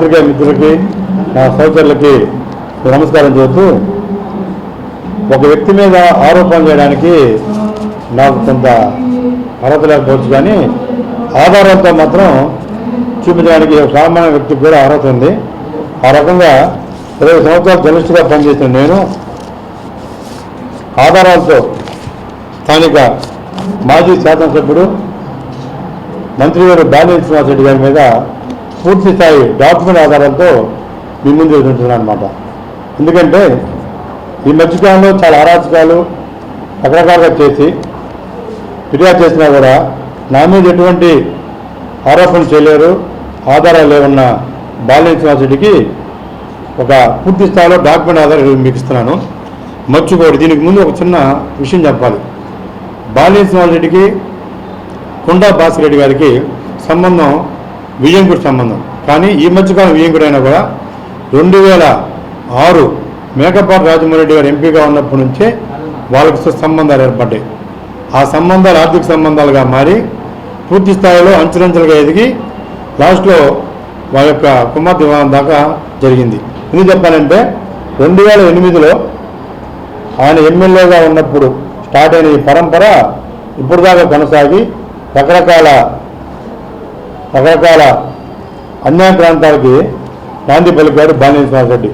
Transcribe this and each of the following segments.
పత్రికా మిత్రులకి నా సహచరులకి నమస్కారం చెబుతూ ఒక వ్యక్తి మీద ఆరోపణ చేయడానికి నాకు కొంత అర్హత లేకపోవచ్చు కానీ ఆధారాలతో మాత్రం చూపించడానికి ఒక సామాన్య వ్యక్తికి కూడా అర్హత ఉంది. ఆ రకంగా ఇరవై సంవత్సరాలు జర్నలిస్టుగా పనిచేసిన నేను ఆధారాలతో స్థానిక మాజీ శాసనసభ్యుడు మంత్రి గారు బాలి శ్రీనివాసరెడ్డి గారి మీద పూర్తి స్థాయి డాక్యుమెంట్ ఆధారంతో మీ ముందు ఉంటున్నాను అనమాట ఎందుకంటే ఈ మధ్యకాలంలో చాలా అరాచకాలు రకరకాలుగా చేసి ఫిర్యాదు చేసినా కూడా నా మీద ఎటువంటి ఆరోపణలు చేయలేరు ఆధారాలు లేవన్న బాలినేని ఒక పూర్తి స్థాయిలో డాక్యుమెంట్ ఆధారం మీకు ఇస్తున్నాను. మర్చిపోడు దీనికి ముందు ఒక చిన్న విషయం చెప్పాలి. బాలినేని శ్రీనివాసరెడ్డికి కొండా భాస్కర్ రెడ్డి గారికి సంబంధం వియ్యంకుడి సంబంధం. కానీ ఈ మధ్యకాలం వియ్యంకుడు అయినా కూడా రెండు వేల ఆరు మేకపాటి రాజమోహన్ గారు ఎంపీగా ఉన్నప్పటి నుంచే వాళ్ళకు సు- సంబంధాలు ఏర్పడ్డాయి. ఆ సంబంధాలు ఆర్థిక సంబంధాలుగా మారి పూర్తి స్థాయిలో అంచులంచులుగా ఎదిగి లాస్ట్లో వాళ్ళ యొక్క కుమార్తె వివాహం దాకా జరిగింది. ఎందుకు చెప్పాలంటే రెండు వేల ఎనిమిదిలో ఆయన ఎమ్మెల్యేగా ఉన్నప్పుడు స్టార్ట్ అయిన ఈ పరంపర ఇప్పుడు దాకా కొనసాగి రకరకాల రకరకాల అన్యాయ ప్రాంతాలకి గాంధీ పలికాడు బాలినేశ్వర రెడ్డి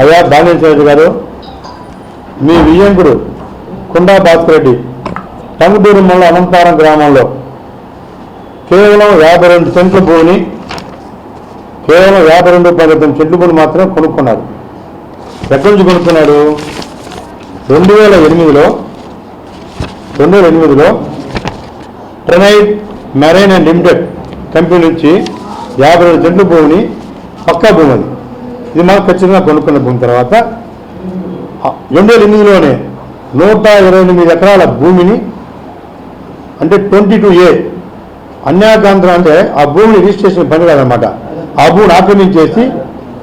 అయ్యా బాలినేశ్వర రెడ్డి గారు మీ వియ్యంకుడు కుండా భాస్కర్ రెడ్డి టంగుటూరు మండల అనంతారం గ్రామంలో కేవలం యాభై రెండు సెంట్ల భూమిని కేవలం యాభై రెండు పాయింట్ తొమ్మిది సెంట్ల భూమిని మాత్రం కొనుక్కున్నారు. ఎక్కడి నుంచి కొనుక్కున్నాడు రెండు వేల ఎనిమిదిలో రెండు వేల ఎనిమిదిలో ట్రెనైట్ మెరైన్ అండ్ లిమిటెడ్ కంపెనీ నుంచి యాభై రెండు సెంట్ల భూమిని పక్కా భూమి అది. ఇది మనం ఖచ్చితంగా కొనుక్కున్న భూమి తర్వాత రెండు వేల ఎనిమిదిలోనే నూట ఇరవై ఎనిమిది ఎకరాల భూమిని అంటే ట్వంటీ టూ ఏ అన్యాయకాంధ్రం అంటే ఆ భూమిని రిజిస్ట్రేషన్ పని కాదనమాట ఆ భూమిని ఆక్రమించేసి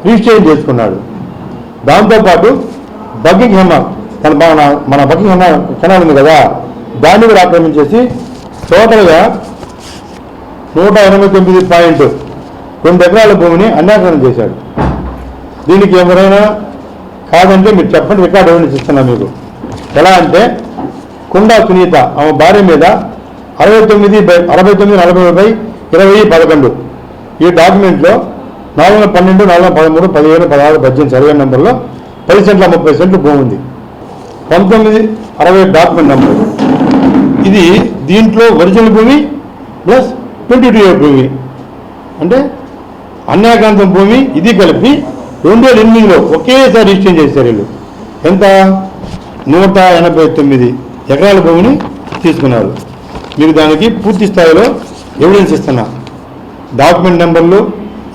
రిజిస్ట్రేషన్ చేసుకున్నాడు. దాంతోపాటు బగ్గింగ్ హెమ మన మన మన బగ్గింగ్ హెమ కెనాల్ ఉంది కదా దాన్ని కూడా ఆక్రమించేసి టోటల్గా నూట ఎనభై తొమ్మిది పాయింట్ రెండు ఎకరాల భూమిని అన్యాకరణ చేశాడు. దీనికి ఎవరైనా కాదంటే మీరు చెప్పండి రికార్డు ఎవరిని ఇస్తున్నా మీకు? ఎలా అంటే కుండా సునీత ఆమె భార్య మీద అరవై తొమ్మిది బై అరవై తొమ్మిది నలభై బై ఇరవై పదకొండు. ఈ డాక్యుమెంట్లో నాలుగు వందల పన్నెండు నాలుగు వందల పదమూడు పదిహేను పదహారు పద్దెనిమిది సర్వే నెంబర్లో పది సెంట్ల ముప్పై సెంట్లు భూమి ఉంది. పంతొమ్మిది అరవై డాక్యుమెంట్ నెంబర్. ఇది దీంట్లో ఒరిజినల్ భూమి ప్లస్ ట్వంటీ టూ భూమి? అంటే అన్యాకాంతం భూమి ఇది కలిపి రెండు వేల ఎనిమిదిలో ఒకేసారి రిజిస్టర్ చేశారు వీళ్ళు. ఎంత? నూట ఎనభై తొమ్మిది ఎకరాల భూమిని తీసుకున్నారు. మీకు దానికి పూర్తి స్థాయిలో ఎవిడెన్స్ ఇస్తున్నా. డాక్యుమెంట్ నెంబర్లు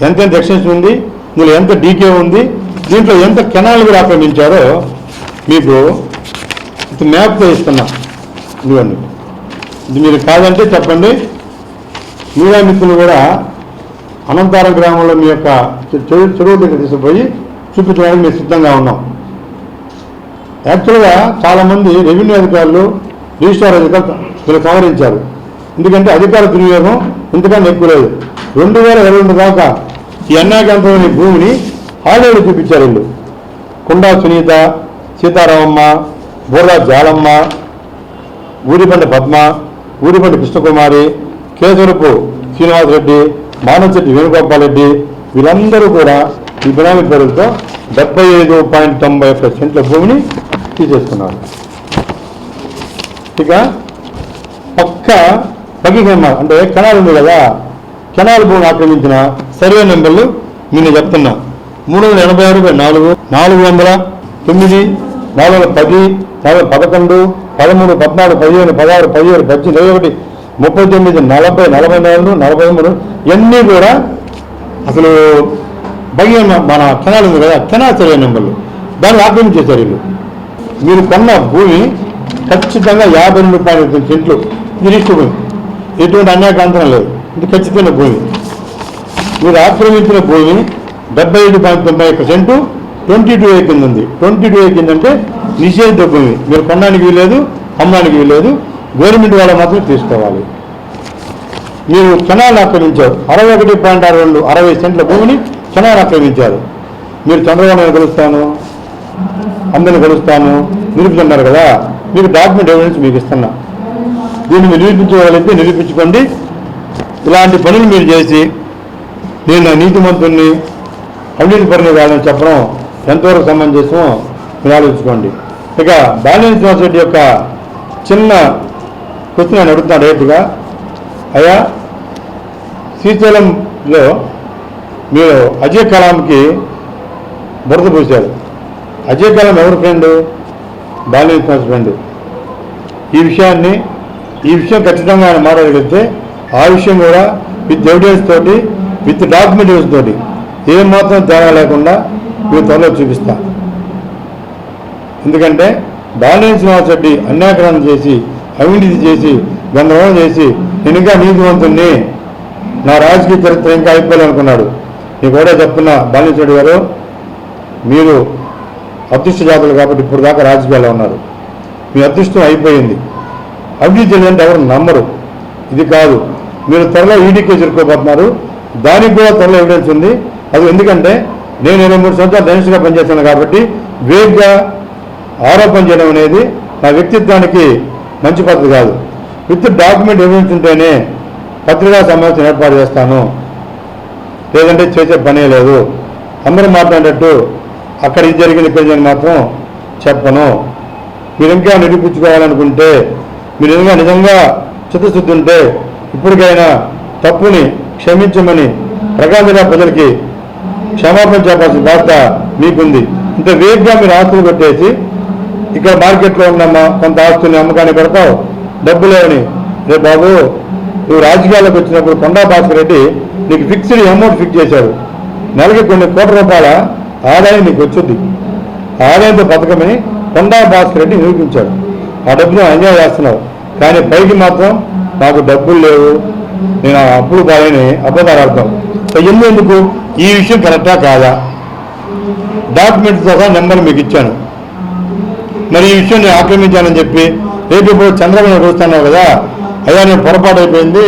ఎంతెంత ఎక్స్టెన్షన్ ఉంది ఇందులో ఎంత డీకే ఉంది దీంట్లో ఎంత కెనాల్ కూడా ఆక్రమించారో మీకు ఇది మ్యాప్తో ఇస్తున్నా. ఇదిగోండి. ఇది మీరు కాదంటే చెప్పండి. మీడియా మిత్రులు కూడా అనంతారం గ్రామంలో మీ యొక్క చెరువు దగ్గర తీసుకుపోయి చూపించడానికి మేము సిద్ధంగా ఉన్నాం. యాక్చువల్గా చాలామంది రెవెన్యూ అధికారులు రిజిస్టార్ అధికారులు వీళ్ళు సవరించారు. ఎందుకంటే అధికార దుర్వినియోగం ఇంతకన్నా ఎక్కువ లేదు. రెండు వేల ఇరవై రెండు దాకా ఈ అన్యాకాంతమైన భూమిని హాలీవుడ్ చూపించారు వీళ్ళు. కుండా సునీత సీతారామమ్మ బుర్రా జాలమ్మ ఊరిపంట పద్మ ఊరిపంట కృష్ణకుమారి కేసరపు శ్రీనివాసరెడ్డి మానవశెట్టి వేణుగోపాల్ రెడ్డి వీళ్ళందరూ కూడా ఈ బినామీ పేరుతో డెబ్బై ఐదు పాయింట్ తొంభై ఒక్క సెంట్ల భూమిని తీసేసుకున్నారు ఇక పక్క బగిహేమ అంటే కెనాల్ ఉంది కదా కెనాల్ భూమిని ఆక్రమించిన సర్వే నెంబర్లు నేను చెప్తున్నా. మూడు వందల ఎనభై ఆరు బై నాలుగు నాలుగు వందల తొమ్మిది నాలుగు వందల పది నాలుగు వందల పదకొండు పదమూడు పద్నాలుగు పదిహేను పదహారు పదిహేడు పద్దెనిమిది ఇరవై ఒకటి ముప్పై తొమ్మిది నలభై నలభై నాలుగు నలభై మూడు ఇవన్నీ కూడా అసలు బయ్య మన కెనాల్ ఉంది కదా కెనాల్ సర్వే నెంబర్లు. దాన్ని ఆక్రమించేశారు వీళ్ళు. మీరు కొన్న భూమి ఖచ్చితంగా యాభై రెండు పాయింట్ తొమ్మిది సెంట్లు భూమి ఎటువంటి అన్యాకాంతరం లేదు. ఇది ఖచ్చితమైన భూమి. మీరు ఆక్రమించిన భూమి డెబ్బై ఏడు పాయింట్ తొంభై ఒక్క సెంటు ట్వంటీ టూ ఏ కింద ఉంది. ట్వంటీ టూ ఏ కింద అంటే నిషేధిత భూమి. మీరు కొనడానికి వీలేదు అమ్మడానికి వీలేదు గవర్నమెంట్ వాళ్ళు మాత్రం తీసుకోవాలి. మీరు క్షణాలు ఆక్రమించారు. అరవై ఒకటి పాయింట్ ఆరు రెండు అరవై సెంట్ల భూమిని క్షణాన్ని ఆక్రమించారు. మీరు చంద్రబాబు కలుస్తాను అందరిని కలుస్తాను నిరూపిస్తున్నారు కదా. మీకు డాక్యుమెంట్ ఎవిడెన్స్ మీకు ఇస్తున్నా. దీన్ని మీరు నిరూపించగలిగితే నిరూపించుకోండి. ఇలాంటి పనులు మీరు చేసి నేను నీతి నీతిమంతుణ్ణి అవినీతి పరుని కాదని చెప్పడం ఎంతవరకు సమంజసమో మీరు ఆలోచించుకోండి. ఇక బాలినేని శ్రీనివాస్ యొక్క చిన్న క్వశ్చన్ నేను అడుగుతున్నాను డైరెక్ట్గా అయ్యా శ్రీశైలంలో మీరు అజయ్ కలాంకి బురద పూశారు. అజయ్ కలాం ఎవరి ఫ్రెండు బాలినేని శ్రీనివాస్ ఫ్రెండ్ ఈ విషయాన్ని ఈ విషయం ఖచ్చితంగా ఆయన మాట్లాడగలిగితే ఆ విషయం కూడా విత్ ఎవిడెన్స్ తోటి విత్ డాక్యుమెంటేషన్ తోటి ఏం మాత్రం తేడా లేకుండా మీరు త్వరలో చూపిస్తా. ఎందుకంటే బాలినేని రెడ్డి అన్యాకరణ చేసి అవినీతి చేసి గందరగోళం చేసి నేను ఇంకా నీతివంతుణ్ణి నా రాజకీయ చరిత్ర ఇంకా అయిపోయాలనుకున్నాడు. నీకు కూడా చెప్తున్నా బాలేశ్వరుడు గారు మీరు అదృష్ట జాతులు కాబట్టి ఇప్పుడు దాకా రాజకీయాల్లో ఉన్నారు. మీ అదృష్టం అయిపోయింది. అభివృద్ధి జరిగిందంటే ఎవరు నమ్మరు. ఇది కాదు. మీరు త్వరలో ఈడీకే చేరుకోబోతున్నారు దానికి కూడా త్వరలో ఎవిడెన్స్ ఉంది. అది ఎందుకంటే నేను ఇరవై మూడు సంవత్సరాలు డైనస్ట్గా పనిచేస్తున్నాను కాబట్టి వేగ్గా ఆరోపణ చేయడం అనేది నా వ్యక్తిత్వానికి మంచి పద్ధతి కాదు. విత్ డాక్యుమెంట్ ఎవిడెన్స్ ఉంటేనే పత్రికా సమావేశం ఏర్పాటు చేస్తాను. లేదంటే చేసే పనే లేదు. అందరూ మాట్లాడేటట్టు అక్కడ ఇది జరిగింది ఇక్కడ జరిగింది మాత్రం చెప్పను. మీరు ఇంకా నిరూపించుకోవాలనుకుంటే మీరు ఇంకా నిజంగా చిత్తశుద్ధి ఉంటే ఇప్పటికైనా తప్పుని క్షమించమని ప్రకాశం ప్రజలకి క్షమాపణ చెప్పాల్సిన బాధ్యత మీకుంది. ఇంత వేగ్గా మీరు ఆస్తులు పెట్టేసి ఇక్కడ మార్కెట్లో ఉందమ్మా కొంత ఆస్తుని అమ్మకాన్ని పెడతావు. డబ్బు లేవని రే బాబు నువ్వు రాజకీయాల్లోకి వచ్చినప్పుడు కొండా భాస్కర్ రెడ్డి నీకు ఫిక్స్డ్ అమౌంట్ ఫిక్స్ చేశారు నెలకి కొన్ని కోట్ల రూపాయల ఆదాయం నీకు వచ్చింది. ఆదాయంతో బతకమని కొండా భాస్కర్ రెడ్డి నిరూపించాడు. ఆ డబ్బును ఎంజాయ్ చేస్తున్నావు. కానీ పైకి మాత్రం నాకు డబ్బులు లేవు. నేను ఆ అప్పులు బాగానే అబద్ధాలు ఆడతాం ఎందుకు? ఈ విషయం కరెక్టా కాదా? డాక్యుమెంట్స్ సహా నెంబర్ మీకు ఇచ్చాను. మరి ఈ విషయం నేను ఆక్రమించానని చెప్పి రేపు ఇప్పుడు చంద్రబాబు వస్తున్నావు కదా అయ్యా నేను పొరపాటు అయిపోయింది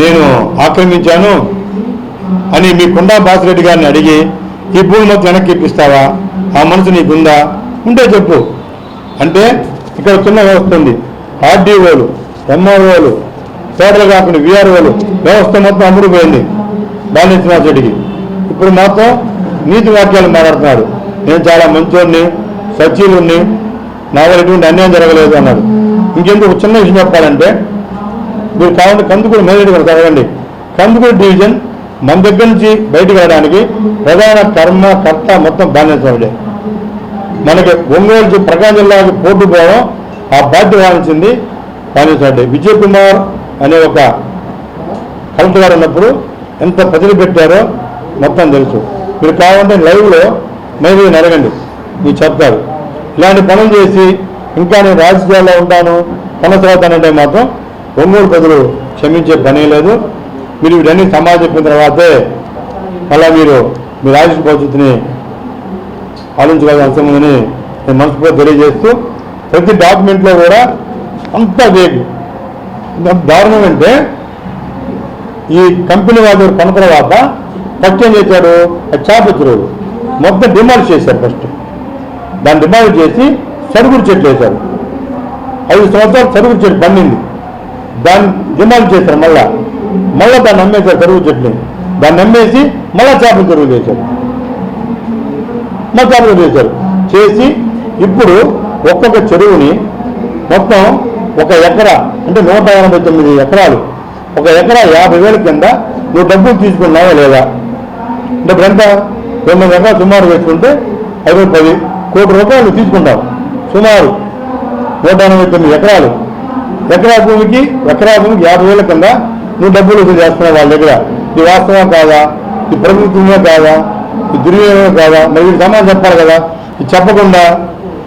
నేను ఆక్రమించాను అని మీ కుండా బాసిరెడ్డి గారిని అడిగి ఈ భూమి మొత్తం వెనక్కి ఇప్పిస్తావా? ఆ మనసు నీకుందా? ఉంటే చెప్పు. అంటే ఇక్కడ చిన్న వ్యవస్థ ఉంది. ఆర్డీఓలు ఎంఆర్ఓలు టోటల్ కాకుండా విఆర్ఓలు వ్యవస్థ మొత్తం అమ్ముడుపోయింది బాలిన శ్రీనివాస్ రెడ్డికి ఇప్పుడు మాత్రం నీతి వాక్యాలు మాట్లాడుతున్నాడు. నేను చాలా మంచోడిని. సచీలుని నా ఎటువంటి అన్యాయం జరగలేదు అన్నాడు ఇంకెందుకు చిన్న విషయం చెప్పాలంటే మీరు కావాలంటే కందుకూరు మేనేజ్ గారు చదవండి కందుకూరు డివిజన్ మన దగ్గర నుంచి బయటకు వెళ్ళడానికి ప్రధాన కర్మ కర్త మొత్తం బాధ్యత మనకి ఒంగోలు ప్రకాశం జిల్లాకి పోటీ పోవడం ఆ బాధ్యత వహించింది బాధ్యత విజయ్ కుమార్ అనే ఒక కలెక్టర్ గారు ఉన్నప్పుడు ఎంత ప్రజలు పెట్టారో మొత్తం తెలుసు. మీరు కావాలంటే లైవ్లో మైలు అడగండి. మీకు చెప్తారు ఇలాంటి పనులు చేసి ఇంకా నేను రాజకీయాల్లో ఉంటాను కొనసాగుతానంటే మాత్రం ఒంగోలు ప్రజలు క్షమించే పనే లేదు. మీరు వీటన్ని సమాజం చెప్పిన తర్వాతే మళ్ళా మీరు మీ రాజకీయ భవిష్యత్తుని ఆలోచించగలిగిన అవసరం ఉందని నేను మనస్ఫూర్తిగా తెలియజేస్తూ ప్రతి డాక్యుమెంట్లో కూడా అంత వేగు దారుణం అంటే ఈ కంపెనీ వాళ్ళు కొన్న తర్వాత ఫస్ట్ ఏం చేశాడు ఆ చేప మొత్తం డిమాండ్ చేశారు ఫస్ట్ దాన్ని డిమాండ్ చేసి సరుగుడు చెట్లు వేశారు. ఐదు సంవత్సరాలు సరుగుడు చెట్టు పండింది. దాన్ని డిమాండ్ చేశారు మళ్ళా. మళ్ళా దాన్ని అమ్మేశారు సరుగు చెట్టుని. దాన్ని అమ్మేసి మళ్ళా చేపల చెరువు చేశారు మళ్ళా చేపల చేశారు చేసి ఇప్పుడు ఒక్కొక్క చెరువుని మొత్తం ఒక ఎకరా అంటే నూట ఎనభై తొమ్మిది ఎకరాలు. ఒక ఎకరా యాభై వేల కింద నువ్వు డబ్బులు తీసుకున్నావా లేదా? డబ్బులు ఎంత తొమ్మిది ఎకరాలు సుమారు వేసుకుంటే ఐదు పది కోటి రూపాయలు నువ్వు తీసుకుంటావు సుమారు నూట ఎనభై తొమ్మిది ఎకరాలు. ఎకరా భూమికి ఎకరా భూమికి యాభై వేల కింద నువ్వు డబ్బులు వసూలు చేస్తున్నావు వాళ్ళ దగ్గర. ఇది వాస్తవం కాదా? ఇది ప్రభుత్వమే కాదా? ఇది దుర్వినియోగం కాదా? మరి వీటి సమాధానం చెప్పాలి కదా. ఇది చెప్పకుండా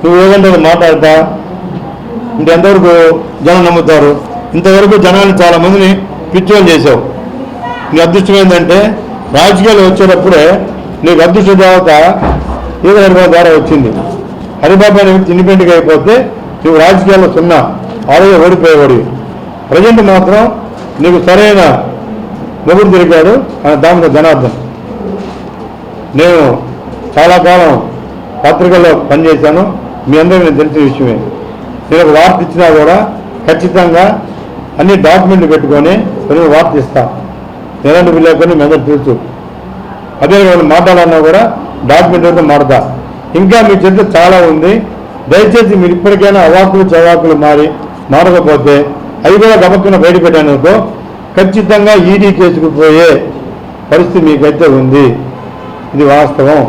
నువ్వు ఏదంటే మాట్లాడతా. ఇంక ఎంతవరకు జనం నమ్ముతారు? ఇంతవరకు జనాలు చాలామందిని పిచ్చోలు చేసావు నీ అదృష్టం ఏంటంటే రాజకీయాలు వచ్చేటప్పుడే నీకు అదృష్ట దేవత ఈగల హరిబాబు ద్వారా వచ్చింది. హరిబాబు అనే వ్యక్తి ఇండిపెండెంట్గా అయిపోతే నువ్వు రాజకీయాల్లో సున్నా ఆరోగ్య ఓడిపోయేవాడు. ప్రజెంట్ మాత్రం నీకు సరైన మొగుడు దొరికాడు అని దాని జనార్దన్. నేను చాలా కాలం పత్రికల్లో పనిచేశాను. మీ అందరికీ నేను తెలిసిన విషయమే. నేను ఒక వార్త ఇచ్చినా కూడా ఖచ్చితంగా అన్ని డాక్యుమెంట్లు పెట్టుకొని నేను వార్త ఇస్తాను ఎలాంటి విలేకరుని మీ అందరూ తెలుసు. అదే వాళ్ళు మాట్లాడాలన్నా కూడా డాక్యుమెంట్ అయితే ఇంకా మీ చెంత చాలా ఉంది. దయచేసి మీరు ఇప్పటికైనా అవాకులు చవాకులు మారి మారకపోతే అవి కూడా గమక్కున బయట పెట్టానుకో ఖచ్చితంగా ఈడీ కేసుకు పోయే పరిస్థితి మీకైతే ఉంది. ఇది వాస్తవం.